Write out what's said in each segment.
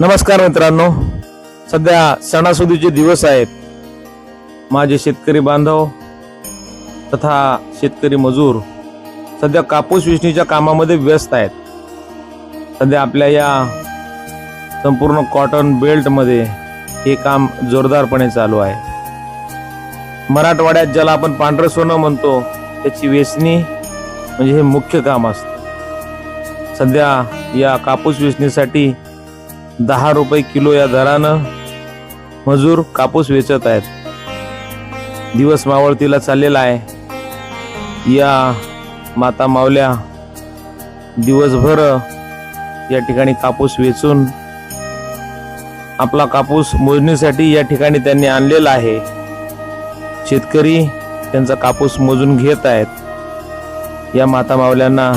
नमस्कार मित्रांनो. सध्या सणासुदीचे दिवस आहेत. माझे शेतकरी बांधव तथा शेतकरी मजूर सध्या कापूस वेचणीच्या कामामध्ये व्यस्त आहेत. सध्या आपल्या या संपूर्ण कॉटन बेल्टमध्ये हे काम जोरदारपणे चालू आहे. मराठवाड्यात ज्याला आपण पांढरं सोनं म्हणतो त्याची वेचणी म्हणजे हे मुख्य काम असतं. सध्या या कापूस वेचणीसाठी दहा रुपये किलो या दरानं मजूर कापूस वेचत आहेत. दिवस मावळतीला चाललेला आहे. या माता मावल्या दिवसभर या ठिकाणी कापूस वेचून आपला कापूस मोजणीसाठी या ठिकाणी त्यांनी आणलेला आहे. शेतकरी त्यांचा कापूस मोजून घेत आहेत. या माता मावल्यांना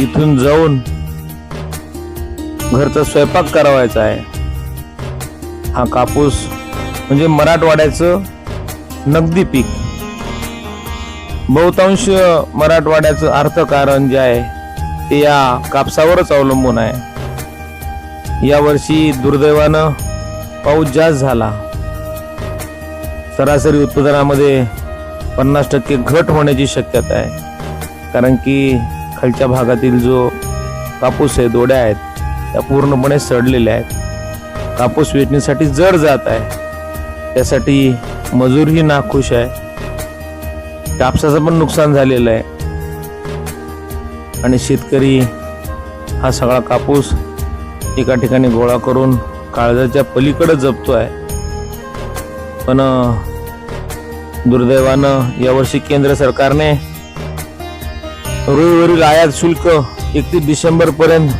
इथून जाऊन घरचा स्वयंपाक करावायचा आहे. हा कापूस म्हणजे मराठवाड्याचं नगदी पीक. बहुतांश मराठवाड्याचं अर्थकारण जे आहे ते या कापसावरच अवलंबून आहे. यावर्षी दुर्दैवानं पाऊस जास्त झाला. सरासरी उत्पादनामध्ये पन्नास टक्के घट होण्याची शक्यता आहे. कारण की खालच्या भागातील जो कापूस आहे दोड्या आहेत त्या पूर्णपणे सडलेल्या आहेत. कापूस वेचणीसाठी जड जात आहे. त्यासाठी मजूरही नाखुश आहे. कापसाचं पण नुकसान झालेलं आहे. आणि शेतकरी हा सगळा कापूस एका ठिकाणी गोळा करून काळजाच्या पलीकडे जपतो आहे. पण दुर्दैवानं यावर्षी केंद्र सरकारने रुईवरील आयात शुल्क एकतीस डिसेंबरपर्यंत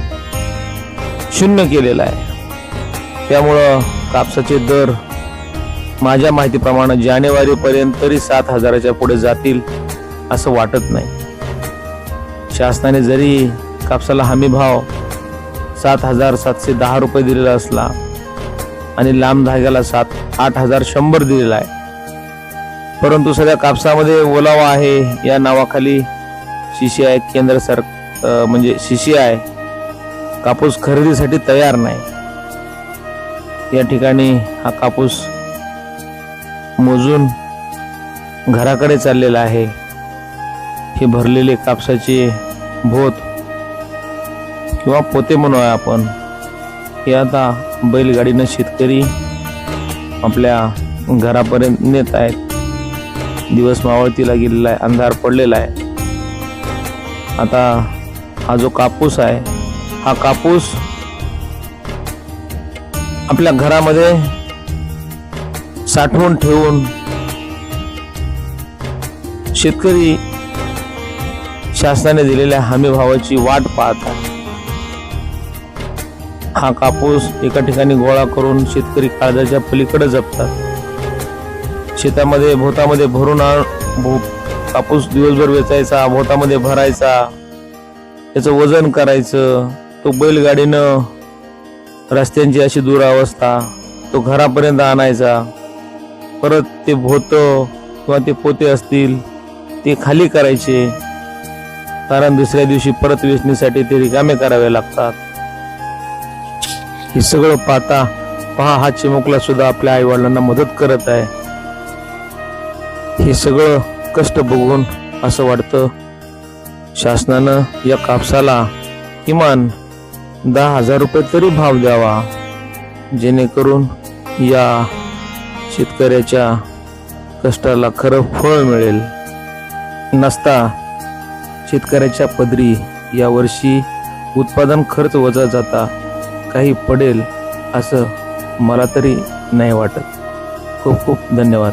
शून्य केलेलं आहे. त्यामुळं कापसाचे दर माझ्या माहितीप्रमाणे जानेवारीपर्यंत तरी सात हजाराच्या पुढे जातील असं वाटत नाही. शासनाने जरी कापसाला हमी भाव सात हजार सातशे दहा रुपये दिलेला असला आणि लांब धाग्याला सात आठ हजार शंभर दिलेला आहे परंतु सध्या कापसामध्ये ओलावा आहे या नावाखाली आहे केंद्र सर म्हणजे शिशी आहे कापूस खरेदीसाठी तयार नाही. या ठिकाणी हा कापूस मोजून घराकडे चाललेला आहे. हे भरलेले कापसाचे भोत किंवा पोते म्हणूया आपण. हे आता बैलगाडीनं शेतकरी आपल्या घरापर्यंत नेत आहेत. दिवस मावळतीला गेलेला आहे अंधार पडलेला आहे. आता हा जो कापूस आहे हा कापूस आपल्या घरामध्ये साठवून ठेवून शेतकरी शासनाने दिलेल्या हमी भावाची वाट पाहतात. हा कापूस एका ठिकाणी गोळा करून शेतकरी काळजाच्या पलीकडे जपतात. शेतामध्ये भोतामध्ये भरून आण भो कापूस दिवसभर वेचायचा भोतामध्ये भरायचा त्याचं वजन करायचं तो बैलगाडीनं रस्त्यांची अशी दुरावस्था तो घरापर्यंत आणायचा परत ते भोत किंवा ते पोते असतील ते खाली करायचे कारण दुसऱ्या दिवशी परत वेचणीसाठी ते रिकामे करावे लागतात. हे सगळं पाहता पहा हा चिमुकला सुद्धा आपल्या आईवडिलांना मदत करत आहे. हे सगळं कष्ट बघून असं वाटतं शासनानं या कापसाला किमान दहा हजार रुपये तरी भाव द्यावा. जेणेकरून या शेतकऱ्याच्या कष्टाला खरं फळ मिळेल. नसता शेतकऱ्याच्या पदरी यावर्षी उत्पादन खर्च वजा जाता काही पडेल असं मला तरी नाही वाटत. खूप खूप धन्यवाद.